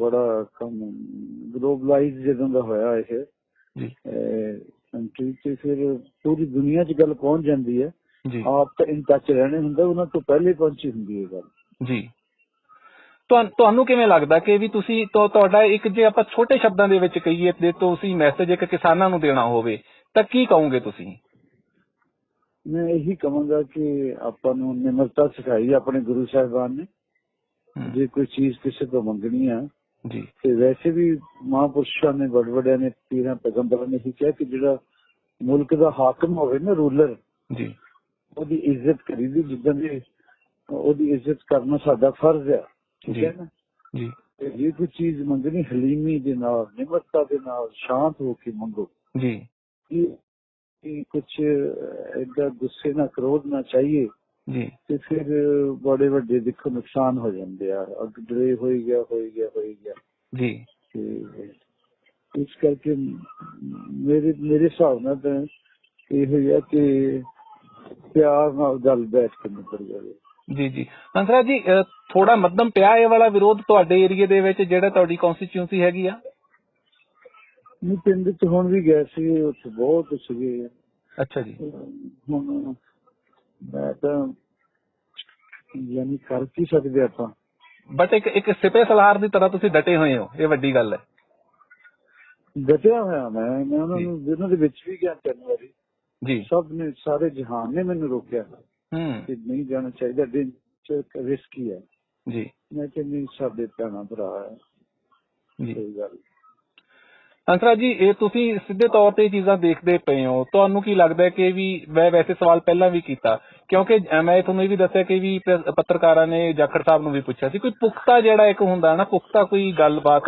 ਬੜਾ ਕੰਮ ਗਲੋਬਲਾਈਜ਼ ਜਦੋਂ ਦਾ ਹੋਇਆ ਇਹ ਜੀ। ਕੰਟਰੀ ਤੇ ਫਿਰ ਪੂਰੀ ਦੁਨੀਆ 'ਚ ਗੱਲ ਪਹੁੰਚ ਜਾਂਦੀ ਹੈ। ਆਪ ਤਾਂ ਇਨ ਟੱਚ ਰਹਿਣੇ ਹੁੰਦਾ ਉਹਨਾਂ ਤੋਂ ਪਹਿਲੇ ਪਹੁੰਚੀ ਹੁੰਦੀ ਹੈ ਗੱਲ। ਜੀ। ਤੁਹਾਨੂੰ ਕਿਵੇਂ ਲੱਗਦਾ ਕਿ ਵੀ ਤੁਸੀਂ ਤੁਹਾ- ਤੁਹਾਡਾ ਇੱਕ ਜੇ ਆਪਾਂ ਛੋਟੇ ਸ਼ਬਦਾਂ ਦੇ ਵਿੱਚ ਕਹੀਏ ਤੇ ਤੁਸੀਂ ਮੈਸੇਜ ਇੱਕ ਕਿਸਾਨਾਂ ਨੂੰ ਦੇਣਾ ਹੋਵੇ ਤਾਂ ਕੀ ਕਹੋਗੇ ਤੁਸੀਂ? ਮੈਂ ਇਹੀ ਕਹਾਂਗਾ ਕਿ ਆਪਾਂ ਨੂੰ ਨਿਮਰਤਾ ਸਿਖਾਈ ਆਪਣੇ ਗੁਰੂ ਸਾਹਿਬਾਨ ਨੇ। ਜੇ ਕੋਈ ਚੀਜ਼ ਕਿਸੇ ਤੋਂ ਮੰਗਣੀ ਆ ਜੀ ਤੇ ਵੈਸੇ ਵੀ ਮਹਾਂਪੁਰਸ਼ਾਂ ਨੇ ਵੱਡ ਵੱਡਿਆਂ ਨੇ ਪੀਰਾਂ ਪੈਗੰਬਰਾਂ ਨੇ ਹੀ ਕਿਹਾ ਕਿ ਜਿਹੜਾ ਮੁਲਕ ਦਾ ਹਾਕਮ ਹੋਵੇ ਨਾ ਰੂਲਰ ਜੀ ਉਹਦੀ ਇੱਜ਼ਤ ਕਰੀਦੀ ਜਿੱਦਾਂ ਦੀ ਉਹਦੀ ਇੱਜ਼ਤ ਕਰਨਾ ਸਾਡਾ ਫਰਜ਼ ਹੈ ਠੀਕ ਜੀ। ਹੈ ਨਾ ਜੀ ਤੇ ਜੇ ਕੋਈ ਚੀਜ਼ ਮੰਗਣੀ ਹਲੀਮੀ ਦੇ ਨਾਲ ਨਿਮਰਤਾ ਦੇ ਨਾਲ ਸ਼ਾਂਤ ਹੋ ਕੇ ਮੰਗੋ ਜੀ ਕਿ ਕਿ ਕੁਝ ਇਦਾਂ ਗੁੱਸੇ ਨਾਲ ਕ੍ਰੋਧ ਨਾ ਚਾਹੀਏ ਜੀ। ਤੇ ਫਿਰ ਬੜੇ ਵੱਡੇ ਦੇਖੋ ਨੁਕਸਾਨ ਹੋ ਜਾਂਦੇ ਆ। ਅੱਗ ਡਰੇ ਹੋਈ ਗਿਆ ਹੋਈ ਗਿਆ ਹੋਈ ਗਿਆ। ਜੀ। ਤੇ ਇਸ ਕਰਕੇ ਮੇਰੇ ਮੇਰੇ ਹਿਸਾਬ ਨਾਲ ਤਾਂ ਇਹ ਹੋਇਆ ਕਿ ਪਿਆਰ ਨਾਲ ਗੱਲ ਬੈਠ ਕੇ ਨਿਬੜ ਜਾਵੇ। ਜੀ ਜੀ। ਹੰਸਰਾਜ ਜੀ ਥੋੜਾ ਮੱਧਮ ਪਿਆ ਇਹ ਵਾਲਾ ਵਿਰੋਧ ਤੁਹਾਡੇ ਏਰੀਏ ਦੇ ਵਿੱਚ ਜਿਹੜਾ ਤੁਹਾਡੀ ਕਨਸਟੀਚੁਐਂਸੀ ਹੈਗੀ ਆ? ਨਹੀਂ ਪਿੰਡ ਚ ਹੁਣ ਵੀ ਗਏ ਸੀ ਉੱਥੇ ਬਹੁਤ ਸੀਗੇ। ਅੱਛਾ ਜੀ। ਹੁਣ ਮੈਂ ਤਾਂ ਯਾਨੀ ਕਰ ਕੀ ਸਕਦੇ ਆਪਾਂ? ਬਟ ਇੱਕ ਇੱਕ ਸਿਪੇ ਸਲਾਰ ਦੀ ਤਰ੍ਹਾਂ ਤੁਸੀਂ ਡਟੇ ਹੋਏ ਹੋ ਇਹ ਵੱਡੀ ਗੱਲ ਹੈ। ਡਟਿਆ ਹੋਇਆ ਮੈਂ ਮੈਂ ਉਹਨਾਂ ਨੂੰ ਉਹਨਾਂ ਦੇ ਵਿੱਚ ਵੀ ਗਿਆ ਤਿੰਨ ਵਾਰੀ। ਜੀ। ਸਭ ਨੇ ਸਾਰੇ ਜਹਾਨ ਨੇ ਮੈਨੂੰ ਰੋਕਿਆ। ਹੂੰ। ਕਿ ਨਹੀਂ ਜਾਣਾ ਚਾਹੀਦਾ ਦਿਨ ਚ ਰਿਸਕੀ ਹੈ। ਜੀ। ਮੈਂ ਕਿ ਨਹੀਂ ਸਾਡੇ ਭੈਣਾਂ ਭਰਾ ਹੈ। ਜੀ। ਕੋਈ ਗੱਲ ਹੰਸਰਾਜ ਜੀ ਇਹ ਤੁਸੀਂ ਸਿੱਧੇ ਤੌਰ ਤੇ ਇਹ ਚੀਜ਼ਾਂ ਦੇਖਦੇ ਪਏ ਹੋ। ਤੁਹਾਨੂੰ ਕੀ ਲੱਗਦਾ ਹੈ ਕਿ ਵੀ ਮੈਂ ਵੈਸੇ ਸਵਾਲ ਪਹਿਲਾਂ ਵੀ ਕੀਤਾ ਕਿਉਂਕਿ ਮੈਂ ਤੁਹਾਨੂੰ ਇਹ ਵੀ ਦੱਸਿਆ ਕਿ ਵੀ ਪ- ਪੱਤਰਕਾਰਾਂ ਨੇ ਜਾਖੜ ਸਾਹਿਬ ਨੂੰ ਵੀ ਪੁੱਛਿਆ ਸੀ। ਕੋਈ ਪੁਖਤਾ ਜਿਹੜਾ ਇੱਕ ਹੁੰਦਾ ਨਾ ਪੁਖਤਾ ਕੋਈ ਗੱਲਬਾਤ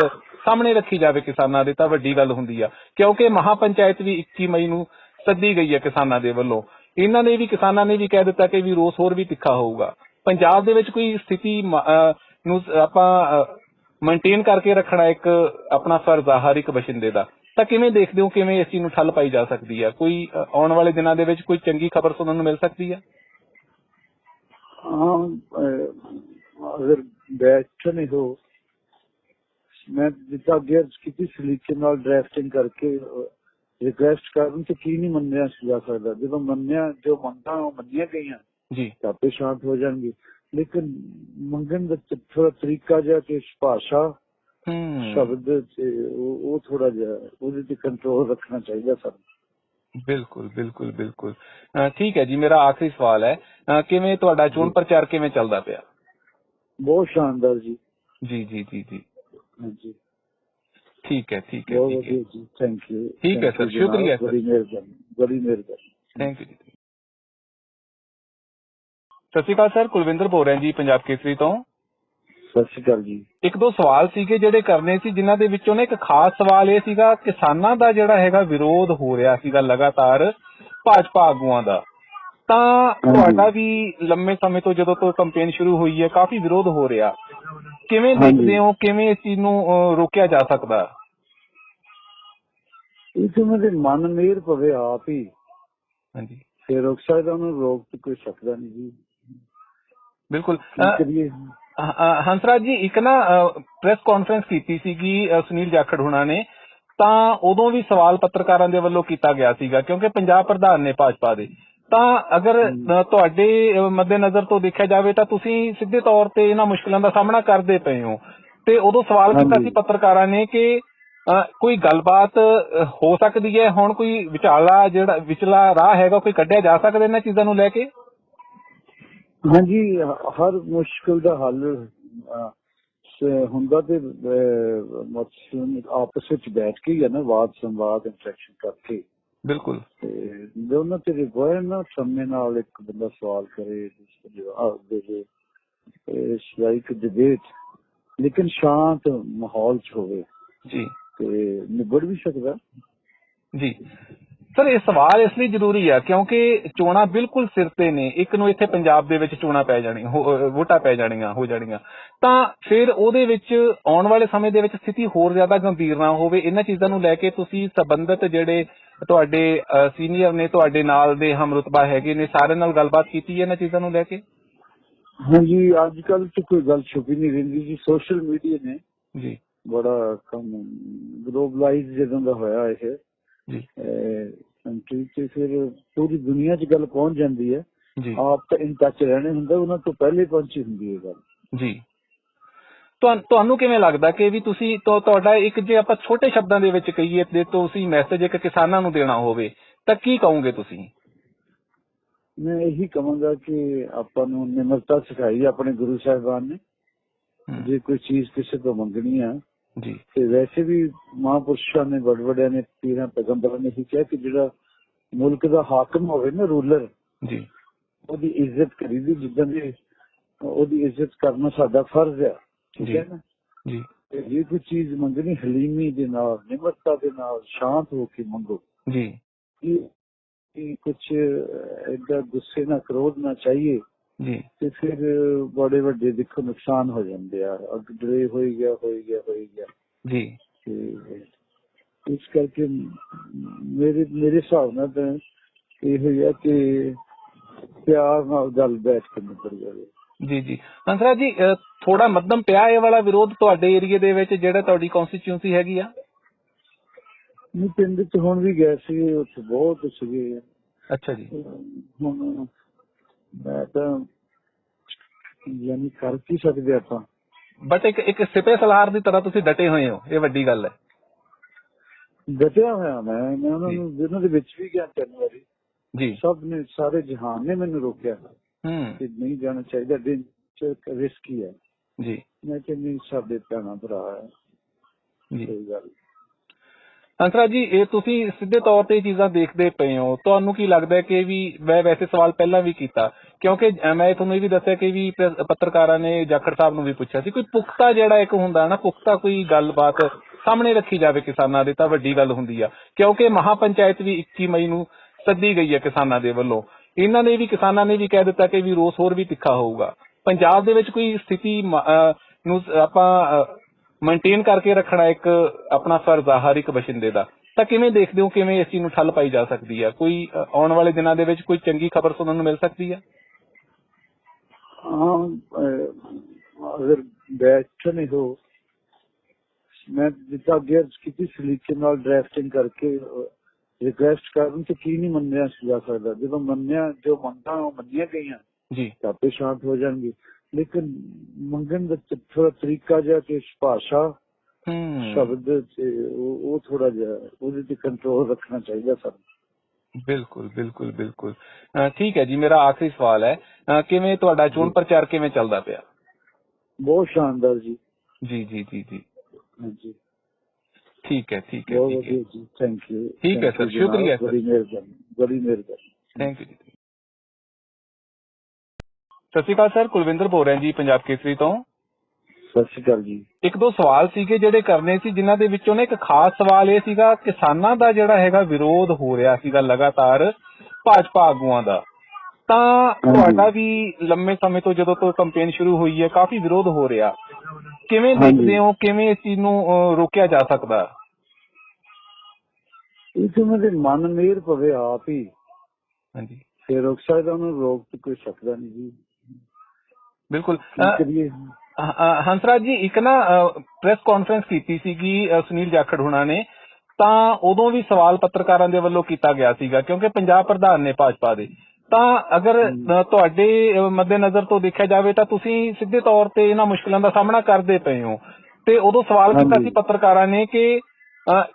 ਸਾਹਮਣੇ ਰੱਖੀ ਜਾਵੇ ਕਿਸਾਨਾਂ ਦੇ ਤਾਂ ਵੱਡੀ ਗੱਲ ਹੁੰਦੀ ਆ। ਕਿਉਂਕਿ ਮਹਾਪੰਚਾਇਤ ਵੀ 21 ਮਈ ਨੂੰ ਸੱਦੀ ਗਈ ਹੈ ਕਿਸਾਨਾਂ ਦੇ ਵੱਲੋਂ। ਇਹਨਾਂ ਨੇ ਵੀ ਕਿਸਾਨਾਂ ਨੇ ਵੀ ਕਹਿ ਦਿੱਤਾ ਕਿ ਵੀ ਰੋਸ ਹੋਰ ਵੀ ਤਿੱਖਾ ਹੋਊਗਾ। ਪੰਜਾਬ ਦੇ ਵਿੱਚ ਕੋਈ ਸਥਿਤੀ ਮ- ਅ, ਨੂੰ ਸ- ਆਪਾਂ ਮੇਨਟੇਨ ਕਰਕੇ ਰੱਖਣਾ ਇੱਕ ਆਪਣਾ ਫਰਜ਼ ਆ ਹਰ ਇੱਕ ਬਸ਼ਿੰਦੇ ਦਾ। ਤਾਂ ਕਿਵੇਂ ਦੇਖਦੇ ਹੋ ਕਿਵੇਂ ਇਸ ਚੀਜ਼ ਨੂੰ ਠੱਲ ਪਾਈ ਜਾ ਸਕਦੀ ਹੈ ਕੋਈ ਆਉਣ ਵਾਲੇ ਦਿਨਾਂ ਦੇ ਵਿੱਚ ਕੋਈ ਚੰਗੀ ਖਬਰ ਸੁਣਨ ਨੂੰ ਮਿਲ ਸਕਦੀ ਹੈ ਹਾਂ ਅਗਰ ਬੈਠਣੇ ਹੋ ਮੈਂ ਜਿੱਦਾਂ ਅੱਗੇ ਕੀਤੀ ਸਲੀਕੇ ਨਾਲ ਡਰਾਫਟਿੰਗ ਕਰਕੇ ਰਿਕੁਐਸਟ ਕਰਨ ਤੇ ਕੀ ਨਹੀਂ ਮੰਨਿਆ ਜਾ ਸਕਦਾ। ਜਦੋਂ ਮੰਨਿਆ ਜੋ ਮੰਗਾਂ ਉਹ ਮੰਨੀਆਂ ਗਈਆਂ। ਜੀ। ਤਾਂ ਆਪੇ ਸ਼ਾਂਤ ਹੋ ਜਾਣਗੇ। ਲੇਕਿਨ ਮੰਗਣ ਦਾ ਤ- ਥੋੜਾ ਤਰੀਕਾ ਜਿਹਾ ਕਿ ਭਾਸ਼ਾ ਹੂੰ ਸ਼ਬਦ ਤੇ ਉਹ ਉਹ ਥੋੜਾ ਜਿਹਾ ਉਹਦੇ ਤੇ ਕੰਟਰੋਲ ਰੱਖਣਾ ਚਾਹੀਦਾ ਸਾਨੂੰ ਬਿਲਕੁਲ ਬਿਲਕੁਲ ਬਿਲਕੁਲ ਅ, ਠੀਕ ਹੈ ਜੀ ਮੇਰਾ ਆਖਰੀ ਸਵਾਲ ਹੈ ਅ, ਕਿਵੇਂ ਤੁਹਾਡਾ ਚੋਣ ਪ੍ਰਚਾਰ ਕਿਵੇਂ ਚੱਲਦਾ ਪਿਆ ਬਹੁਤ ਸ਼ਾਨਦਾਰ ਜੀ ਜੀ ਜੀ ਜੀ ਜੀ ਹਾਂਜੀ ਠੀਕ ਹੈ ਠੀਕ ਹੈ ਬਹੁਤ ਠੀਕ ਹੈ ਵਧੀਆ ਜੀ ਥੈਂਕ ਯੂ ਠੀਕ ਸਤਿ ਸ਼੍ਰੀ ਅਕਾਲ ਸਰ ਕੁਲਵਿੰਦਰ ਬੋਲ ਰਿਹਾ ਜੀ ਪੰਜਾਬ ਕੇਸਰੀ ਤੋਂ। ਸਤਿ ਸ਼੍ਰੀ ਅਕਾਲ ਜੀ। ਇੱਕ ਦੋ ਸਵਾਲ ਸੀਗੇ ਜਿਹੜੇ ਕਰਨੇ ਸੀ ਜਿਨ੍ਹਾਂ ਦੇ ਵਿੱਚੋਂ ਨਾ ਇੱਕ ਖਾਸ ਸਵਾਲ ਇਹ ਸੀਗਾ ਕਿਸਾਨਾਂ ਦਾ ਜਿਹੜਾ ਹੈਗਾ ਵਿਰੋਧ ਹੋ ਰਿਹਾ ਸੀਗਾ ਲਗਾਤਾਰ ਭਾਜਪਾ ਆਗੂਆਂ ਦਾ। ਤਾਂ। ਤੁਹਾਡਾ ਵੀ ਲੰਮੇ ਸਮੇਂ ਤੋਂ ਜਦੋਂ ਤੋਂ ਕੰਪੇਨ ਸ਼ੁਰੂ ਹੋਈ ਹੈ ਕਾਫੀ ਵਿਰੋਧ ਹੋ ਰਿਹਾ। ਕਿਵੇਂ। ਦੇਖਦੇ ਹੋ ਕਿਵੇਂ ਇਸ ਚੀਜ਼ ਨੂੰ ਰੋਕਿਆ ਜਾ ਸਕਦਾ? ਇਹ ਉਹਨਾਂ ਦੇ ਮਨ ਮੇਰ ਪਵੇ ਆਪ ਹੀ। ਹਾਂਜੀ। ਫਿਰ ਰੋਕ ਸਕਦਾ ਉਹਨੂੰ ਰੋਕ ਤੇ ਕੋਈ ਸਕਦਾ ਨਹੀਂ ਜੀ। ਬਿਲਕੁਲ ਕਰੀਏ ਹੰਸਰਾਜ ਜੀ ਇੱਕ ਨਾ ਪ੍ਰੈਸ ਕਾਨਫਰੰਸ ਕੀਤੀ ਸੀਗੀ ਸੁਨੀਲ ਜਾਖੜ ਹੁਣਾਂ ਨੇ ਤਾਂ ਉਦੋਂ ਵੀ ਸਵਾਲ ਪੱਤਰਕਾਰਾਂ ਦੇ ਵੱਲੋਂ ਕੀਤਾ ਗਿਆ ਸੀਗਾ ਕਿਉਂਕਿ ਪੰਜਾਬ ਪ੍ਰਧਾਨ ਨੇ ਭਾਜਪਾ ਦੇ। ਤਾਂ ਅਗਰ ਤੁਹਾਡੇ ਅਹ, ਮੱਦੇਨਜ਼ਰ ਤੋਂ ਦੇਖਿਆ ਜਾਵੇ ਤਾਂ ਤੁਸੀਂ ਸਿੱਧੇ ਤੌਰ ਤੇ ਇਹਨਾਂ ਮੁਸ਼ਕਲਾਂ ਦਾ ਸਾਹਮਣਾ ਕਰਦੇ ਪਏ ਹੋ। ਤੇ ਉਦੋਂ ਸਵਾਲ ਕੀਤਾ। ਸੀ ਪੱਤਰਕਾਰਾਂ ਨੇ ਕਿ ਕੋਈ ਗੱਲਬਾਤ ਹੋ ਸਕਦੀ ਹੈ? ਹੁਣ ਕੋਈ ਵਿਚਾਲਾ ਜਿਹੜਾ ਵਿਚਲਾ ਰਾਹ ਹੈਗਾ ਕੋਈ ਕੱਢਿਆ ਜਾ ਸਕਦਾ ਇਹਨਾਂ ਚੀਜ਼ਾਂ ਨੂੰ ਲੈ ਕੇ? ਹਾਂਜੀ ਹਰ ਮੁਸ਼ਕਲ ਦਾ ਹੱਲ ਹੁੰਦਾ ਤੇ ਮਤਲਬ ਆਪਸ ਵਿੱਚ ਬੈਠ ਕੇ ਹੀ ਹੈ ਨਾ ਵਾਦ ਸੰਵਾਦ ਇੰਟਰੈਕਸ਼ਨ ਕਰਕੇ। ਬਿਲਕੁਲ। ਤੇ ਦੋਨੋਂ ਤੇ ਰਿਗਵਾਇਰ ਨਾ ਸਾਹਮਣੇ ਨਾਲ ਇੱਕ ਬੰਦਾ ਸਵਾਲ ਕਰੇ ਜਵਾਬ ਦੇਵੇ ਇਸ ਲਾਈਕ ਡਿਬੇਟ ਲੇਕਿਨ ਸ਼ਾਂਤ ਮਾਹੌਲ ਚ ਹੋਵੇ। ਜੀ। ਤੇ ਨਿਬੜ ਵੀ ਸਕਦਾ। ਜੀ। ਸਰ ਇਹ ਸਵਾਲ ਇਸ ਲਈ ਜ਼ਰੂਰੀ ਆ ਕਿਉਂਕਿ ਚੋਣਾਂ ਬਿਲਕੁਲ ਸਿਰ ਤੇ ਨੇ। ਇੱਕ ਨੂੰ ਇੱਥੇ ਪੰਜਾਬ ਦੇ ਵਿੱਚ ਚੋਣਾਂ ਪੈ ਜਾਣੀਆਂ ਵੋਟਾਂ ਪੈ ਜਾਣੀਆਂ ਹੋ ਜਾਣੀਆਂ। ਤਾਂ ਫਿਰ ਉਹਦੇ ਵਿੱਚ ਆਉਣ ਵਾਲੇ ਸਮੇਂ ਦੇ ਵਿੱਚ ਸਥਿਤੀ ਹੋਰ ਜ਼ਿਆਦਾ ਗੰਭੀਰ ਨਾ ਹੋਵੇ। ਇਹਨਾਂ ਚੀਜ਼ਾਂ ਨੂੰ ਲੈ ਕੇ ਤੁਸੀਂ ਸੰਬੰਧਿਤ ਜਿਹੜੇ ਤੁਹਾਡੇ ਸੀਨੀਅਰ ਨੇ ਤੁਹਾਡੇ ਨਾਲ ਦੇ ਹਮਰੁਤਬਾ ਹੈਗੇ ਨੇ ਸਾਰਿਆਂ ਨਾਲ ਗੱਲਬਾਤ ਕੀਤੀ ਹੈ ਇਹਨਾਂ ਚੀਜ਼ਾਂ ਨੂੰ ਲੈ ਕੇ? ਹਾਂਜੀ ਅੱਜ ਕੱਲ ਤੇ ਕੋਈ ਗੱਲ ਛੁਪੀ ਨਹੀਂ ਰਹਿੰਦੀ ਜੀ। ਸੋਸ਼ਲ ਮੀਡੀਆ ਨੇ ਜੀ। ਬੜਾ ਕੰਮ ਗਲੋਬਲਾਈਜ਼ ਜਦੋਂ ਦਾ ਹੋਇਆ ਇਹ। ਕੰਟਰੀ ਤੇ ਫਿਰ ਪੂਰੀ ਦੁਨੀਆ 'ਚ ਗੱਲ ਪਹੁੰਚ ਜਾਂਦੀ ਹੈ। ਜੀ। ਆਪ ਤਾਂ ਇਨ ਟੱਚ ਰਹਿਣੇ ਹੁੰਦਾ ਉਹਨਾਂ ਤੋਂ ਪਹਿਲੇ ਪਹੁੰਚੀ ਹੁੰਦੀ ਹੈ ਗੱਲ। ਜੀ। ਤੁਹਾਨੂੰ ਕਿਵੇਂ ਲੱਗਦਾ ਕਿ ਵੀ ਤੁਸੀਂ ਤੁਹਾ- ਤੁਹਾਡਾ ਇੱਕ ਜੇ ਆਪਾਂ ਛੋਟੇ ਸ਼ਬਦਾਂ ਦੇ ਵਿੱਚ ਕਹੀਏ ਤੇ ਤੁਸੀਂ ਮੈਸੇਜ ਇੱਕ ਕਿਸਾਨਾਂ ਨੂੰ ਦੇਣਾ ਹੋਵੇ ਤਾਂ ਕੀ ਕਹੋਗੇ ਤੁਸੀਂ? ਮੈਂ ਇਹੀ ਕਹਾਂਗਾ ਕਿ ਆਪਾਂ ਨੂੰ ਨਿਮਰਤਾ ਸਿਖਾਈ ਆਪਣੇ ਗੁਰੂ ਸਾਹਿਬਾਨ ਨੇ। ਜੇ ਕੋਈ ਚੀਜ਼ ਕਿਸੇ ਤੋਂ ਮੰਗਣੀ ਆ ਜੀ ਤੇ ਵੈਸੇ ਵੀ ਮਹਾਂਪੁਰਸ਼ਾਂ ਨੇ ਵੱਡ ਵੱਡਿਆਂ ਨੇ ਪੀਰਾਂ ਪੈਗੰਬਰਾਂ ਨੇ ਹੀ ਕਿਹਾ ਕਿ ਜਿਹੜਾ ਮੁਲਕ ਦਾ ਹਾਕਮ ਹੋਵੇ ਨਾ ਰੂਲਰ ਜੀ ਉਹਦੀ ਇੱਜ਼ਤ ਕਰੀਦੀ ਜਿੱਦਾਂ ਦੀ ਉਹਦੀ ਇੱਜ਼ਤ ਕਰਨਾ ਸਾਡਾ ਫਰਜ਼ ਹੈ ਠੀਕ ਜੀ। ਹੈ ਨਾ ਜੀ ਤੇ ਜੇ ਕੋਈ ਚੀਜ਼ ਮੰਗਣੀ ਹਲੀਮੀ ਦੇ ਨਾਲ ਨਿਮਰਤਾ ਦੇ ਨਾਲ ਸ਼ਾਂਤ ਹੋ ਕੇ ਮੰਗੋ ਜੀ ਕਿ ਕਿ ਕੁਝ ਏਦਾਂ ਗੁੱਸੇ ਨਾਲ ਕ੍ਰੋਧ ਨਾ ਚਾਹੀਏ ਜੀ। ਤੇ ਫਿਰ ਬੜੇ ਵੱਡੇ ਦੇਖੋ ਨੁਕਸਾਨ ਹੋ ਜਾਂਦੇ ਆ। ਅੱਗ ਡਰੇ ਹੋਈ ਗਿਆ ਹੋਈ ਗਿਆ ਹੋਈ ਗਿਆ। ਜੀ। ਤੇ ਇਸ ਕਰਕੇ ਮੇਰੇ ਮੇਰੇ ਹਿਸਾਬ ਨਾਲ ਤਾਂ ਇਹ ਹੋਇਆ ਕਿ ਪਿਆਰ ਨਾਲ ਗੱਲ ਬੈਠ ਕੇ ਨਿਕਲ ਜਾਵੇ। ਜੀ ਜੀ। ਹੰਸਰਾਜ ਜੀ ਥੋੜਾ ਮੱਧਮ ਪਿਆ ਇਹ ਵਾਲਾ ਵਿਰੋਧ ਤੁਹਾਡੇ ਏਰੀਏ ਦੇ ਵਿੱਚ ਜਿਹੜਾ ਤੁਹਾਡੀ ਕਨਸਟੀਚੁਐਂਸੀ ਹੈਗੀ ਆ? ਨਹੀਂ ਪਿੰਡ ਚ ਹੁਣ ਵੀ ਗਏ ਸੀ ਉੱਥੇ ਬਹੁਤ ਸੀਗੇ। ਅੱਛਾ ਜੀ। ਹੁਣ ਮੈਂ ਤਾਂ ਯਾਨੀ ਕਰ ਕੀ ਸਕਦੇ ਆਪਾਂ? ਬਟ ਇੱਕ ਇੱਕ ਸਿਪੇ ਸਲਾਰ ਦੀ ਤਰ੍ਹਾਂ ਤੁਸੀਂ ਡਟੇ ਹੋਏ ਹੋ ਇਹ ਵੱਡੀ ਗੱਲ ਹੈ। ਡਟਿਆ ਹੋਇਆ ਮੈਂ ਮੈਂ ਉਹਨਾਂ ਨੂੰ ਉਹਨਾਂ ਦੇ ਵਿੱਚ ਵੀ ਗਿਆ ਤਿੰਨ ਵਾਰੀ। ਜੀ। ਸਭ ਨੇ ਸਾਰੇ ਜਹਾਨ ਨੇ ਮੈਨੂੰ ਰੋਕਿਆ। ਹੂੰ। ਕਿ ਨਹੀਂ ਜਾਣਾ ਚਾਹੀਦਾ ਦਿਨ ਚ ਰਿਸਕੀ ਹੈ। ਜੀ। ਮੈਂ ਕਿ ਨਹੀਂ ਸਾਡੇ ਭੈਣਾਂ ਭਰਾ ਹੈ। ਜੀ। ਗੱਲ ਹੰਸਰਾਜ ਜੀ ਇਹ ਤੁਸੀਂ ਸਿੱਧੇ ਤੌਰ ਤੇ ਇਹ ਚੀਜ਼ਾਂ ਦੇਖਦੇ ਪਏ ਹੋ। ਤੁਹਾਨੂੰ ਕੀ ਲੱਗਦਾ ਹੈ ਕਿ ਵੀ ਮੈਂ ਵੈਸੇ ਸਵਾਲ ਪਹਿਲਾਂ ਵੀ ਕੀਤਾ ਕਿਉਂਕਿ ਮੈਂ ਤੁਹਾਨੂੰ ਇਹ ਵੀ ਦੱਸਿਆ ਕਿ ਵੀ ਪ- ਪੱਤਰਕਾਰਾਂ ਨੇ ਜਾਖੜ ਸਾਹਿਬ ਨੂੰ ਵੀ ਪੁੱਛਿਆ ਸੀ। ਕੋਈ ਪੁਖਤਾ ਜਿਹੜਾ ਇੱਕ ਹੁੰਦਾ ਨਾ ਪੁਖਤਾ ਕੋਈ ਗੱਲਬਾਤ ਸਾਹਮਣੇ ਰੱਖੀ ਜਾਵੇ ਕਿਸਾਨਾਂ ਦੇ ਤਾਂ ਵੱਡੀ ਗੱਲ ਹੁੰਦੀ ਆ। ਕਿਉਂਕਿ ਮਹਾਪੰਚਾਇਤ ਵੀ 21 ਮਈ ਨੂੰ ਸੱਦੀ ਗਈ ਹੈ ਕਿਸਾਨਾਂ ਦੇ ਵੱਲੋਂ। ਇਹਨਾਂ ਨੇ ਵੀ ਕਿਸਾਨਾਂ ਨੇ ਵੀ ਕਹਿ ਦਿੱਤਾ ਕਿ ਵੀ ਰੋਸ ਹੋਰ ਵੀ ਤਿੱਖਾ ਹੋਊਗਾ। ਪੰਜਾਬ ਦੇ ਵਿੱਚ ਕੋਈ ਸਥਿਤੀ ਮ- ਅ, ਨੂੰ ਸ- ਆਪਾਂ ਮੇਨਟੇਨ ਕਰਕੇ ਰੱਖਣਾ ਇੱਕ ਆਪਣਾ ਫਰਜ਼ ਆ ਹਰ ਇੱਕ ਬਸ਼ਿੰਦੇ ਦਾ। ਤਾਂ ਕਿਵੇਂ ਦੇਖਦੇ ਹੋ ਕਿਵੇਂ ਇਸ ਚੀਜ਼ ਨੂੰ ਠੱਲ ਪਾਈ ਜਾ ਸਕਦੀ ਹੈ ਕੋਈ ਆਉਣ ਵਾਲੇ ਦਿਨਾਂ ਦੇ ਵਿੱਚ ਕੋਈ ਚੰਗੀ ਖਬਰ ਸੁਣਨ ਨੂੰ ਮਿਲ ਸਕਦੀ ਹੈ ਹਾਂ ਅਗਰ ਬੈਠਣੇ ਹੋ ਮੈਂ ਜਿੱਦਾਂ ਅੱਗੇ ਅਰਜ਼ ਕੀਤੀ ਸਲੀਕੇ ਨਾਲ ਡਰਾਫਟਿੰਗ ਕਰਕੇ ਰਿਕੁਐਸਟ ਕਰਨ ਤੇ ਕੀ ਨਹੀਂ ਮੰਨਿਆ ਜਾ ਸਕਦਾ। ਜਦੋਂ ਮੰਨਿਆ ਜੋ ਮੰਗਾਂ ਉਹ ਮੰਨੀਆਂ ਗਈਆਂ। ਜੀ। ਤਾਂ ਸ਼ਾਂਤ ਹੋ ਜਾਣਗੇ। ਲੇਕਿਨ ਮੰਗਣ ਦਾ ਤ- ਥੋੜਾ ਤਰੀਕਾ ਜਿਹਾ ਕਿ ਭਾਸ਼ਾ ਹੂੰ ਸ਼ਬਦ ਤੇ ਉਹ ਉਹ ਥੋੜਾ ਜਿਹਾ ਉਹਦੇ ਤੇ ਕੰਟਰੋਲ ਰੱਖਣਾ ਚਾਹੀਦਾ ਸਾਨੂੰ ਬਿਲਕੁਲ ਬਿਲਕੁਲ ਬਿਲਕੁਲ ਅ, ਠੀਕ ਹੈ ਜੀ ਮੇਰਾ ਆਖਰੀ ਸਵਾਲ ਹੈ ਅ, ਕਿਵੇਂ ਤੁਹਾਡਾ ਚੋਣ ਪ੍ਰਚਾਰ ਕਿਵੇਂ ਚੱਲਦਾ ਪਿਆ ਬਹੁਤ ਸ਼ਾਨਦਾਰ ਜੀ ਜੀ ਜੀ ਜੀ ਜੀ ਹਾਂਜੀ ਠੀਕ ਹੈ ਠੀਕ ਹੈ ਬਹੁਤ ਠੀਕ ਹੈ ਵਧੀਆ ਜੀ ਥੈਂਕ ਯੂ ਠੀਕ ਸਤਿ ਸ਼੍ਰੀ ਅਕਾਲ ਸਰ ਕੁਲਵਿੰਦਰ ਬੋਲ ਰਿਹਾ ਜੀ ਪੰਜਾਬ ਕੇਸਰੀ ਤੋਂ। ਸਤਿ ਸ਼੍ਰੀ ਅਕਾਲ ਜੀ। ਇੱਕ ਦੋ ਸਵਾਲ ਸੀਗੇ ਜਿਹੜੇ ਕਰਨੇ ਸੀ ਜਿਨ੍ਹਾਂ ਦੇ ਵਿੱਚੋਂ ਨਾ ਇੱਕ ਖਾਸ ਸਵਾਲ ਇਹ ਸੀਗਾ ਕਿਸਾਨਾਂ ਦਾ ਜਿਹੜਾ ਹੈਗਾ ਵਿਰੋਧ ਹੋ ਰਿਹਾ ਸੀਗਾ ਲਗਾਤਾਰ ਭਾਜਪਾ ਆਗੂਆਂ ਦਾ। ਤਾਂ ਤੁਹਾਡਾ ਵੀ ਲੰਮੇ ਸਮੇਂ ਤੋਂ ਜਦੋਂ ਤੋਂ ਕੰਪੇਨ ਸ਼ੁਰੂ ਹੋਈ ਹੈ ਕਾਫੀ ਵਿਰੋਧ ਹੋ ਰਿਹਾ। ਕਿਵੇਂ। ਦੇਖਦੇ ਹੋ ਕਿਵੇਂ ਇਸ ਚੀਜ਼ ਨੂੰ ਰੋਕਿਆ ਜਾ ਸਕਦਾ? ਤੇ ਉਹਨਾਂ ਦੇ ਮਨ ਮੇਰ ਪਵੇ ਆਪ ਹੀ। ਹਾਂਜੀ। ਫਿਰ ਰੋਕ ਸਕਦਾ ਉਹਨੂੰ ਰੋਕ ਕੋਈ ਸਕਦਾ ਨਹੀਂ ਜੀ। ਬਿਲਕੁਲ ਕਰੀਏ ਹੰਸਰਾਜ ਜੀ ਇੱਕ ਨਾ ਪ੍ਰੈਸ ਕਾਨਫਰੰਸ ਕੀਤੀ ਸੀਗੀ ਸੁਨੀਲ ਜਾਖੜ ਹੁਣਾਂ ਨੇ ਤਾਂ ਉਦੋਂ ਵੀ ਸਵਾਲ ਪੱਤਰਕਾਰਾਂ ਦੇ ਵੱਲੋਂ ਕੀਤਾ ਗਿਆ ਸੀਗਾ ਕਿਉਂਕਿ ਪੰਜਾਬ ਪ੍ਰਧਾਨ ਨੇ ਭਾਜਪਾ ਦੇ। ਤਾਂ ਅਗਰ ਤੁਹਾਡੇ ਅਹ, ਮੱਦੇਨਜ਼ਰ ਤੋਂ ਦੇਖਿਆ ਜਾਵੇ ਤਾਂ ਤੁਸੀਂ ਸਿੱਧੇ ਤੌਰ ਤੇ ਇਹਨਾਂ ਮੁਸ਼ਕਲਾਂ ਦਾ ਸਾਹਮਣਾ ਕਰਦੇ ਪਏ ਹੋ। ਤੇ ਉਦੋਂ ਸਵਾਲ ਕੀਤਾ। ਸੀ ਪੱਤਰਕਾਰਾਂ ਨੇ ਕਿ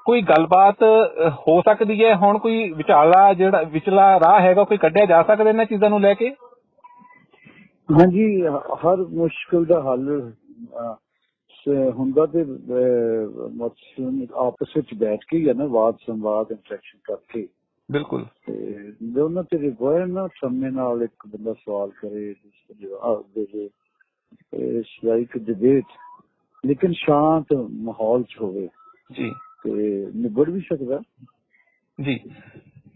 ਕੋਈ ਗੱਲਬਾਤ ਹੋ ਸਕਦੀ ਹੈ? ਹੁਣ ਕੋਈ ਵਿਚਾਲਾ ਜਿਹੜਾ ਵਿਚਲਾ ਰਾਹ ਹੈਗਾ ਕੋਈ ਕੱਢਿਆ ਜਾ ਸਕਦਾ ਇਹਨਾਂ ਚੀਜ਼ਾਂ ਨੂੰ ਲੈ ਕੇ? ਹਾਂਜੀ ਹਰ ਮੁਸ਼ਕਲ ਦਾ ਹੱਲ ਹੁੰਦਾ ਤੇ ਮਤਲਬ ਆਪਸ ਵਿੱਚ ਬੈਠ ਕੇ ਹੀ ਹੈ ਨਾ ਵਾਦ ਸੰਵਾਦ ਇੰਟਰੈਕਸ਼ਨ ਕਰਕੇ। ਬਿਲਕੁਲ। ਤੇ ਦੋਨੋਂ ਤੇ ਰਿਗਵਾਇਰ ਨਾ ਸਾਹਮਣੇ ਨਾਲ ਇੱਕ ਬੰਦਾ ਸਵਾਲ ਕਰੇ ਜਵਾਬ ਦੇਵੇ ਇਸ ਲਾਈਕ ਡਿਬੇਟ ਲੇਕਿਨ ਸ਼ਾਂਤ ਮਾਹੌਲ ਚ ਹੋਵੇ। ਜੀ। ਤੇ ਨਿਬੜ ਵੀ ਸਕਦਾ। ਜੀ।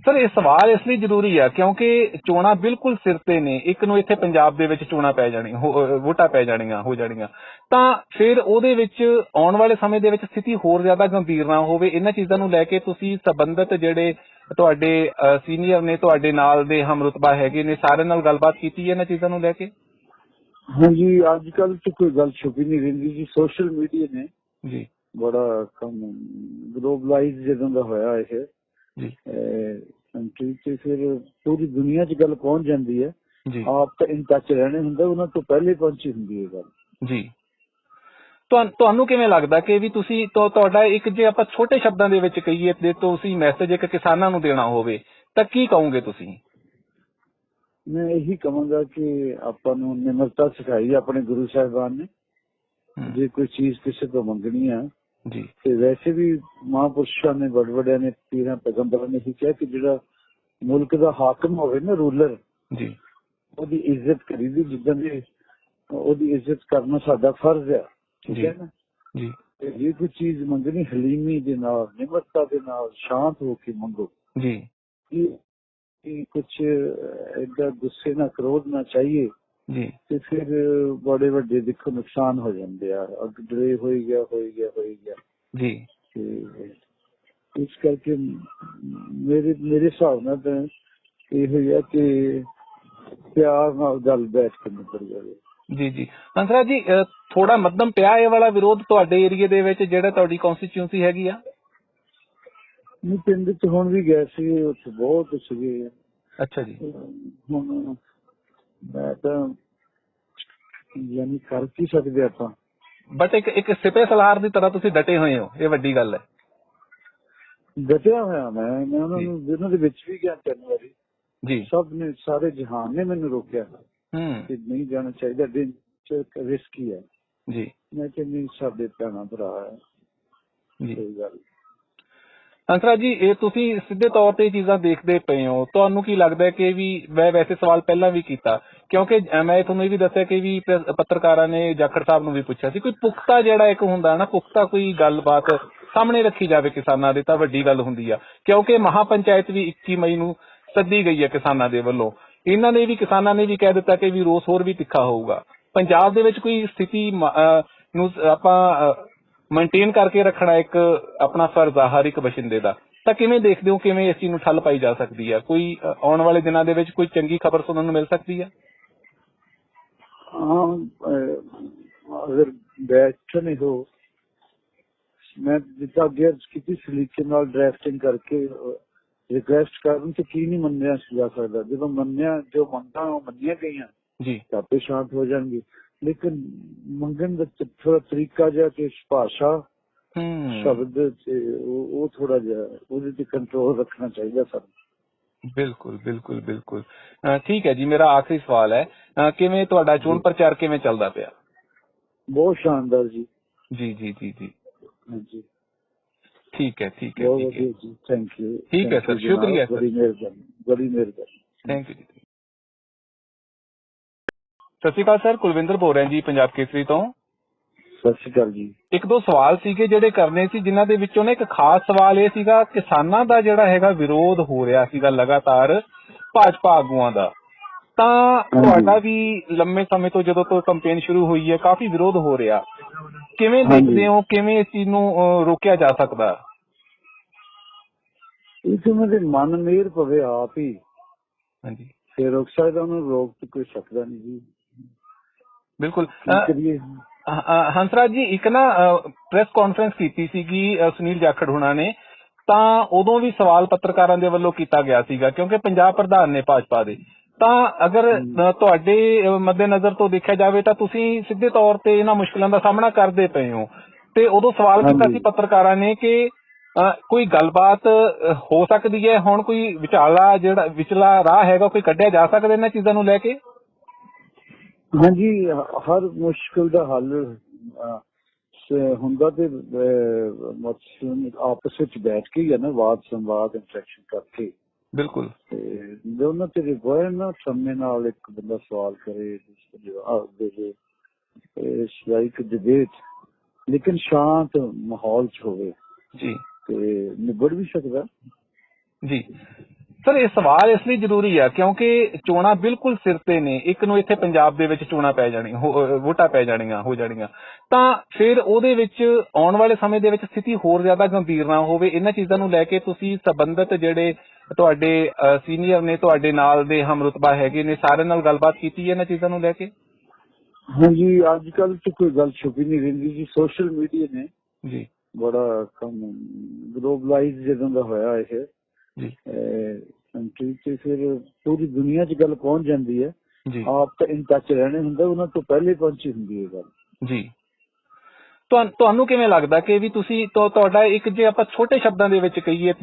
ਸਰ ਇਹ ਸਵਾਲ ਇਸ ਲਈ ਜ਼ਰੂਰੀ ਆ ਕਿਉਂਕਿ ਚੋਣਾਂ ਬਿਲਕੁਲ ਸਿਰ ਤੇ ਨੇ। ਇੱਕ ਨੂੰ ਇੱਥੇ ਪੰਜਾਬ ਦੇ ਵਿੱਚ ਚੋਣਾਂ ਪੈ ਅਹ ਵੋਟਾਂ ਪੈ ਜਾਣੀਆਂ ਹੋ ਜਾਣੀਆਂ। ਤਾਂ ਫਿਰ ਉਹਦੇ ਵਿੱਚ ਆਉਣ ਵਾਲੇ ਸਮੇਂ ਦੇ ਵਿੱਚ ਸਥਿਤੀ ਹੋਰ ਜ਼ਿਆਦਾ ਗੰਭੀਰ ਨਾ ਹੋਵੇ। ਇਹਨਾਂ ਚੀਜ਼ਾਂ ਨੂੰ ਲੈ ਕੇ ਤੁਸੀਂ ਸੰਬੰਧਿਤ ਜਿਹੜੇ ਤੁਹਾਡੇ ਸੀਨੀਅਰ ਨੇ ਤੁਹਾਡੇ ਨਾਲ ਦੇ ਹਮਰੁਤਬਾ ਹੈਗੇ ਨੇ ਸਾਰਿਆਂ ਨਾਲ ਗੱਲਬਾਤ ਕੀਤੀ ਹੈ ਇਹਨਾਂ ਚੀਜ਼ਾਂ ਨੂੰ ਲੈ ਕੇ? ਹਾਂਜੀ ਅੱਜ ਕੱਲ ਤੇ ਕੋਈ ਗੱਲ ਛੁਪੀ ਨਹੀਂ ਰਹਿੰਦੀ ਜੀ। ਸੋਸ਼ਲ ਮੀਡੀਆ ਨੇ ਜੀ। ਬੜਾ ਕੰਮ ਗਲੋਬਲਾਈਜ਼ ਜਦੋਂ ਦਾ ਹੋਇਆ ਇਹ। ਕੰਟਰੀ ਤੇ ਫਿਰ ਪੂਰੀ ਦੁਨੀਆ 'ਚ ਗੱਲ ਪਹੁੰਚ ਜਾਂਦੀ ਹੈ। ਜੀ। ਆਪ ਤਾਂ ਇਨ ਟੱਚ ਰਹਿਣੇ ਹੁੰਦਾ ਉਹਨਾਂ ਤੋਂ ਪਹਿਲੇ ਪਹੁੰਚੀ ਹੁੰਦੀ ਹੈ ਗੱਲ। ਜੀ। ਤੁਹਾਨੂੰ ਕਿਵੇਂ ਲੱਗਦਾ ਕਿ ਵੀ ਤੁਸੀਂ ਤੁਹਾ- ਤੁਹਾਡਾ ਇੱਕ ਜੇ ਆਪਾਂ ਛੋਟੇ ਸ਼ਬਦਾਂ ਦੇ ਵਿੱਚ ਕਹੀਏ ਤੇ ਤੁਸੀਂ ਮੈਸੇਜ ਇੱਕ ਕਿਸਾਨਾਂ ਨੂੰ ਦੇਣਾ ਹੋਵੇ ਤਾਂ ਕੀ ਕਹੋਗੇ ਤੁਸੀਂ? ਮੈਂ ਇਹੀ ਕਹਾਂਗਾ ਕਿ ਆਪਾਂ ਨੂੰ ਨਿਮਰਤਾ ਸਿਖਾਈ ਆਪਣੇ ਗੁਰੂ ਸਾਹਿਬਾਨ ਨੇ। ਜੇ ਕੋਈ ਚੀਜ਼ ਕਿਸੇ ਤੋਂ ਮੰਗਣੀ ਆ ਜੀ ਤੇ ਵੈਸੇ ਵੀ ਮਹਾਂਪੁਰਸ਼ਾਂ ਨੇ ਵੱਡ ਵੱਡਿਆਂ ਨੇ ਪੀਰਾਂ ਪੈਗੰਬਰਾਂ ਨੇ ਹੀ ਕਿਹਾ ਕਿ ਜਿਹੜਾ ਮੁਲਕ ਦਾ ਹਾਕਮ ਹੋਵੇ ਨਾ ਰੂਲਰ ਜੀ ਉਹਦੀ ਇੱਜ਼ਤ ਕਰੀਦੀ ਜਿੱਦਾਂ ਦੀ ਉਹਦੀ ਇੱਜ਼ਤ ਕਰਨਾ ਸਾਡਾ ਫਰਜ਼ ਹੈ ਠੀਕ ਜੀ। ਹੈ ਨਾ ਜੀ ਤੇ ਜੇ ਕੋਈ ਚੀਜ਼ ਮੰਗਣੀ ਹਲੀਮੀ ਦੇ ਨਾਲ ਨਿਮਰਤਾ ਦੇ ਨਾਲ ਸ਼ਾਂਤ ਹੋ ਕੇ ਮੰਗੋ ਜੀ ਕਿ ਕਿ ਕੁਝ ਏਦਾਂ ਗੁੱਸੇ ਨਾਲ ਕ੍ਰੋਧ ਨਾ ਚਾਹੀਏ ਜੀ। ਤੇ ਫਿਰ ਬੜੇ ਵੱਡੇ ਦੇਖੋ ਨੁਕਸਾਨ ਹੋ ਜਾਂਦੇ ਆ। ਅੱਗ ਡਰੇ ਹੋਈ ਗਿਆ ਹੋਈ ਗਿਆ ਹੋਈ ਗਿਆ। ਜੀ। ਤੇ ਇਸ ਕਰਕੇ ਮੇਰੇ ਮੇਰੇ ਹਿਸਾਬ ਨਾਲ ਤਾਂ ਇਹ ਹੋਇਆ ਕਿ ਪਿਆਰ ਨਾਲ ਗੱਲ ਬੈਠ ਕੇ ਨਿਕਲ ਜਾਵੇ। ਜੀ ਜੀ। ਹੰਸਰਾਜ ਜੀ ਥੋੜਾ ਮੱਧਮ ਪਿਆ ਇਹ ਵਾਲਾ ਵਿਰੋਧ ਤੁਹਾਡੇ ਏਰੀਏ ਦੇ ਵਿੱਚ ਜਿਹੜਾ ਤੁਹਾਡੀ ਕਨਸਟੀਚੁਐਂਸੀ ਹੈਗੀ ਆ? ਨਹੀਂ ਪਿੰਡ ਚ ਹੁਣ ਵੀ ਗਏ ਸੀ ਉੱਥੇ ਬਹੁਤ ਸੀਗੇ। ਅੱਛਾ ਜੀ। ਹੁਣ ਮੈਂ ਤਾਂ ਯਾਨੀ ਕਰ ਕੀ ਸਕਦੇ ਆਪਾਂ? ਬਟ ਇੱਕ ਇੱਕ ਸਿਪੇ ਸਲਾਰ ਦੀ ਤਰ੍ਹਾਂ ਤੁਸੀਂ ਡਟੇ ਹੋਏ ਹੋ ਇਹ ਵੱਡੀ ਗੱਲ ਹੈ। ਡਟਿਆ ਹੋਇਆ ਮੈਂ ਮੈਂ ਉਹਨਾਂ ਨੂੰ ਉਹਨਾਂ ਦੇ ਵਿੱਚ ਵੀ ਗਿਆ ਤਿੰਨ ਵਾਰੀ। ਜੀ। ਸਭ ਨੇ ਸਾਰੇ ਜਹਾਨ ਨੇ ਮੈਨੂੰ ਰੋਕਿਆ। ਹੂੰ। ਕਿ ਨਹੀਂ ਜਾਣਾ ਚਾਹੀਦਾ ਦਿਨ ਚ ਰਿਸਕੀ ਹੈ। ਜੀ। ਮੈਂ ਕਿ ਨਹੀਂ ਸਾਡੇ ਭੈਣਾਂ ਭਰਾ ਹੈ। ਜੀ। ਕੋਈ ਗੱਲ ਹੰਸਰਾਜ ਜੀ ਇਹ ਤੁਸੀਂ ਸਿੱਧੇ ਤੌਰ ਤੇ ਇਹ ਚੀਜ਼ਾਂ ਦੇਖਦੇ ਪਏ ਹੋ। ਤੁਹਾਨੂੰ ਕੀ ਲੱਗਦਾ ਹੈ ਕਿ ਵੀ ਮੈਂ ਵੈਸੇ ਸਵਾਲ ਪਹਿਲਾਂ ਵੀ ਕੀਤਾ ਕਿਉਂਕਿ ਮੈਂ ਤੁਹਾਨੂੰ ਇਹ ਵੀ ਦੱਸਿਆ ਕਿ ਵੀ ਪ- ਪੱਤਰਕਾਰਾਂ ਨੇ ਜਾਖੜ ਸਾਹਿਬ ਨੂੰ ਵੀ ਪੁੱਛਿਆ ਸੀ। ਕੋਈ ਪੁਖਤਾ ਜਿਹੜਾ ਇੱਕ ਹੁੰਦਾ ਨਾ ਪੁਖਤਾ ਕੋਈ ਗੱਲਬਾਤ ਸਾਹਮਣੇ ਰੱਖੀ ਜਾਵੇ ਕਿਸਾਨਾਂ ਦੇ ਤਾਂ ਵੱਡੀ ਗੱਲ ਹੁੰਦੀ ਆ। ਕਿਉਂਕਿ ਮਹਾਪੰਚਾਇਤ ਵੀ 21 ਮਈ ਨੂੰ ਸੱਦੀ ਗਈ ਹੈ ਕਿਸਾਨਾਂ ਦੇ ਵੱਲੋਂ। ਇਹਨਾਂ ਨੇ ਵੀ ਕਿਸਾਨਾਂ ਨੇ ਵੀ ਕਹਿ ਦਿੱਤਾ ਕਿ ਵੀ ਰੋਸ ਹੋਰ ਵੀ ਤਿੱਖਾ ਹੋਊਗਾ। ਪੰਜਾਬ ਦੇ ਵਿੱਚ ਕੋਈ ਸਥਿਤੀ ਮ- ਅ, ਨੂੰ ਸ- ਆਪਾਂ ਮੇਨਟੇਨ ਕਰਕੇ ਰੱਖਣਾ ਇੱਕ ਆਪਣਾ ਫਰਜ਼ ਆ ਹਰ ਇੱਕ ਬਸ਼ਿੰਦੇ ਦਾ। ਤਾਂ ਕਿਵੇਂ ਦੇਖਦੇ ਹੋ ਕਿਵੇਂ ਇਸ ਚੀਜ਼ ਨੂੰ ਠੱਲ ਪਾਈ ਜਾ ਸਕਦੀ ਹੈ ਕੋਈ ਆਉਣ ਵਾਲੇ ਦਿਨਾਂ ਦੇ ਵਿੱਚ ਕੋਈ ਚੰਗੀ ਖਬਰ ਸੁਣਨ ਨੂੰ ਮਿਲ ਸਕਦੀ ਹੈ ਹਾਂ ਅਗਰ ਬੈਠਣੇ ਹੋ ਮੈਂ ਜਿੱਦਾਂ ਅੱਗੇ ਅਰਜ਼ ਕੀਤੀ ਸਲੀਕੇ ਨਾਲ ਡਰਾਫਟਿੰਗ ਕਰਕੇ ਰਿਕੁਐਸਟ ਕਰਨ ਤੇ ਕੀ ਨਹੀਂ ਮੰਨਿਆ ਜਾ ਸਕਦਾ। ਜਦੋਂ ਮੰਨਿਆ ਜੋ ਮੰਗਾਂ ਉਹ ਮੰਨੀਆਂ ਗਈਆਂ। ਜੀ। ਤਾਂ ਆਪੇ ਸ਼ਾਂਤ ਹੋ ਜਾਣਗੇ। ਲੇਕਿਨ ਮੰਗਣ ਦਾ ਤ- ਥੋੜਾ ਤਰੀਕਾ ਜਿਹਾ ਕਿ ਭਾਸ਼ਾ ਹੂੰ ਸ਼ਬਦ ਤੇ ਉਹ ਉਹ ਥੋੜਾ ਜਿਹਾ ਉਹਦੇ ਤੇ ਕੰਟਰੋਲ ਰੱਖਣਾ ਚਾਹੀਦਾ ਸਾਨੂੰ ਬਿਲਕੁਲ ਬਿਲਕੁਲ ਬਿਲਕੁਲ ਅ, ਠੀਕ ਹੈ ਜੀ ਮੇਰਾ ਆਖਰੀ ਸਵਾਲ ਹੈ ਅ, ਕਿਵੇਂ ਤੁਹਾਡਾ ਚੋਣ ਪ੍ਰਚਾਰ ਕਿਵੇਂ ਚੱਲਦਾ ਪਿਆ ਬਹੁਤ ਸ਼ਾਨਦਾਰ ਜੀ ਜੀ ਜੀ ਜੀ ਜੀ ਹਾਂਜੀ ਠੀਕ ਹੈ ਠੀਕ ਹੈ ਬਹੁਤ ਠੀਕ ਹੈ ਵਧੀਆ ਜੀ ਥੈਂਕ ਯੂ ਠੀਕ ਸਤਿ ਸ਼੍ਰੀ ਅਕਾਲ ਸਰ ਕੁਲਵਿੰਦਰ ਬੋਲ ਰਿਹਾ ਜੀ ਪੰਜਾਬ ਕੇਸਰੀ ਤੋਂ। ਸਤਿ ਸ਼੍ਰੀ ਅਕਾਲ ਜੀ। ਇੱਕ ਦੋ ਸਵਾਲ ਸੀਗੇ ਜਿਹੜੇ ਕਰਨੇ ਸੀ ਜਿਨ੍ਹਾਂ ਦੇ ਵਿੱਚੋਂ ਨਾ ਇੱਕ ਖਾਸ ਸਵਾਲ ਇਹ ਸੀਗਾ ਕਿਸਾਨਾਂ ਦਾ ਜਿਹੜਾ ਹੈਗਾ ਵਿਰੋਧ ਹੋ ਰਿਹਾ ਸੀਗਾ ਲਗਾਤਾਰ ਭਾਜਪਾ ਆਗੂਆਂ ਦਾ। ਤਾਂ ਤੁਹਾਡਾ ਵੀ ਲੰਮੇ ਸਮੇਂ ਤੋਂ ਜਦੋਂ ਤੋਂ ਕੰਪੇਨ ਸ਼ੁਰੂ ਹੋਈ ਹੈ ਕਾਫੀ ਵਿਰੋਧ ਹੋ ਰਿਹਾ। ਕਿਵੇਂ। ਦੇਖਦੇ ਹੋ ਕਿਵੇਂ ਇਸ ਚੀਜ਼ ਨੂੰ ਰੋਕਿਆ ਜਾ ਸਕਦਾ? ਇਸ ਉਹਨਾਂ ਦੇ ਮਨ ਮੇਰ ਪਵੇ ਆਪ ਹੀ। ਹਾਂਜੀ। ਫਿਰ ਰੋਕ ਸਕਦਾ ਉਹਨੂੰ ਰੋਕ ਤੇ ਕੋਈ ਸਕਦਾ ਨਹੀਂ ਜੀ। ਬਿਲਕੁਲ ਕਰੀਏ ਹੰਸਰਾਜ ਜੀ ਇੱਕ ਨਾ ਪ੍ਰੈਸ ਕਾਨਫਰੰਸ ਕੀਤੀ ਸੀਗੀ ਸੁਨੀਲ ਜਾਖੜ ਹੁਣਾਂ ਨੇ ਤਾਂ ਉਦੋਂ ਵੀ ਸਵਾਲ ਪੱਤਰਕਾਰਾਂ ਦੇ ਵੱਲੋਂ ਕੀਤਾ ਗਿਆ ਸੀਗਾ ਕਿਉਂਕਿ ਪੰਜਾਬ ਪ੍ਰਧਾਨ ਨੇ ਭਾਜਪਾ ਦੇ। ਤਾਂ ਅਗਰ ਤੁਹਾਡੇ ਅਹ, ਮੱਦੇਨਜ਼ਰ ਤੋਂ ਦੇਖਿਆ ਜਾਵੇ ਤਾਂ ਤੁਸੀਂ ਸਿੱਧੇ ਤੌਰ ਤੇ ਇਹਨਾਂ ਮੁਸ਼ਕਲਾਂ ਦਾ ਸਾਹਮਣਾ ਕਰਦੇ ਪਏ ਹੋ। ਤੇ ਉਦੋਂ ਸਵਾਲ ਕੀਤਾ। ਸੀ ਪੱਤਰਕਾਰਾਂ ਨੇ ਕਿ ਕੋਈ ਗੱਲਬਾਤ ਹੋ ਸਕਦੀ ਹੈ? ਹੁਣ ਕੋਈ ਵਿਚਾਲਾ ਜਿਹੜਾ ਵਿਚਲਾ ਰਾਹ ਹੈਗਾ ਕੋਈ ਕੱਢਿਆ ਜਾ ਸਕਦਾ ਇਹਨਾਂ ਚੀਜ਼ਾਂ ਨੂੰ ਲੈ ਕੇ? ਹਾਂਜੀ ਹਰ ਮੁਸ਼ਕਲ ਦਾ ਹੱਲ ਹੁੰਦਾ ਤੇ ਮਤਲਬ ਆਪਸ ਵਿੱਚ ਬੈਠ ਕੇ ਹੀ ਹੈ ਨਾ ਵਾਦ ਸੰਵਾਦ ਇੰਟਰੈਕਸ਼ਨ ਕਰਕੇ। ਬਿਲਕੁਲ। ਤੇ ਦੋਨੋਂ ਤੇ ਰਿਗਵਾਇਰ ਨਾ ਸਾਹਮਣੇ ਨਾਲ ਇੱਕ ਬੰਦਾ ਸਵਾਲ ਕਰੇ ਜਵਾਬ ਦੇਵੇ ਇਸ ਲਾਈਕ ਡਿਬੇਟ ਲੇਕਿਨ ਸ਼ਾਂਤ ਮਾਹੌਲ ਚ ਹੋਵੇ। ਜੀ। ਤੇ ਨਿਬੜ ਵੀ ਸਕਦਾ। ਜੀ। ਸਰ ਇਹ ਸਵਾਲ ਇਸ ਲਈ ਜ਼ਰੂਰੀ ਆ ਕਿਉਂਕਿ ਚੋਣਾਂ ਬਿਲਕੁਲ ਸਿਰ ਤੇ ਨੇ। ਇੱਕ ਨੂੰ ਇੱਥੇ ਪੰਜਾਬ ਦੇ ਵਿੱਚ ਚੋਣਾਂ ਪੈ ਅਹ ਵੋਟਾਂ ਪੈ ਜਾਣੀਆਂ ਹੋ ਜਾਣੀਆਂ। ਤਾਂ ਫਿਰ ਉਹਦੇ ਵਿੱਚ ਆਉਣ ਵਾਲੇ ਸਮੇਂ ਦੇ ਵਿੱਚ ਸਥਿਤੀ ਹੋਰ ਜ਼ਿਆਦਾ ਗੰਭੀਰ ਨਾ ਹੋਵੇ। ਇਹਨਾਂ ਚੀਜ਼ਾਂ ਨੂੰ ਲੈ ਕੇ ਤੁਸੀਂ ਸੰਬੰਧਿਤ ਜਿਹੜੇ ਤੁਹਾਡੇ ਸੀਨੀਅਰ ਨੇ ਤੁਹਾਡੇ ਨਾਲ ਦੇ ਹਮਰੁਤਬਾ ਹੈਗੇ ਨੇ ਸਾਰਿਆਂ ਨਾਲ ਗੱਲਬਾਤ ਕੀਤੀ ਹੈ ਇਹਨਾਂ ਚੀਜ਼ਾਂ ਨੂੰ ਲੈ ਕੇ? ਹਾਂਜੀ ਅੱਜ ਕੱਲ ਤੇ ਕੋਈ ਗੱਲ ਛੁਪੀ ਨਹੀਂ ਰਹਿੰਦੀ ਜੀ। ਸੋਸ਼ਲ ਮੀਡੀਆ ਨੇ ਜੀ। ਬੜਾ ਕੰਮ ਗਲੋਬਲਾਈਜ਼ ਜਦੋਂ ਦਾ ਹੋਇਆ ਇਹ। ਕੰਟਰੀ ਤੇ ਫਿਰ ਪੂਰੀ ਦੁਨੀਆ 'ਚ ਗੱਲ ਪਹੁੰਚ ਜਾਂਦੀ ਹੈ। ਜੀ। ਆਪ ਤਾਂ ਇਨ ਟੱਚ ਰਹਿਣੇ ਹੁੰਦਾ ਉਹਨਾਂ ਤੋਂ ਪਹਿਲੇ ਪਹੁੰਚੀ ਹੁੰਦੀ ਹੈ ਗੱਲ। ਜੀ। ਤੁਹਾਨੂੰ ਕਿਵੇਂ ਲੱਗਦਾ ਕਿ ਵੀ ਤੁਸੀਂ ਤੁਹਾ- ਤੁਹਾਡਾ ਇੱਕ ਜੇ ਆਪਾਂ ਛੋਟੇ ਸ਼ਬਦਾਂ ਦੇ ਵਿੱਚ ਕਹੀਏ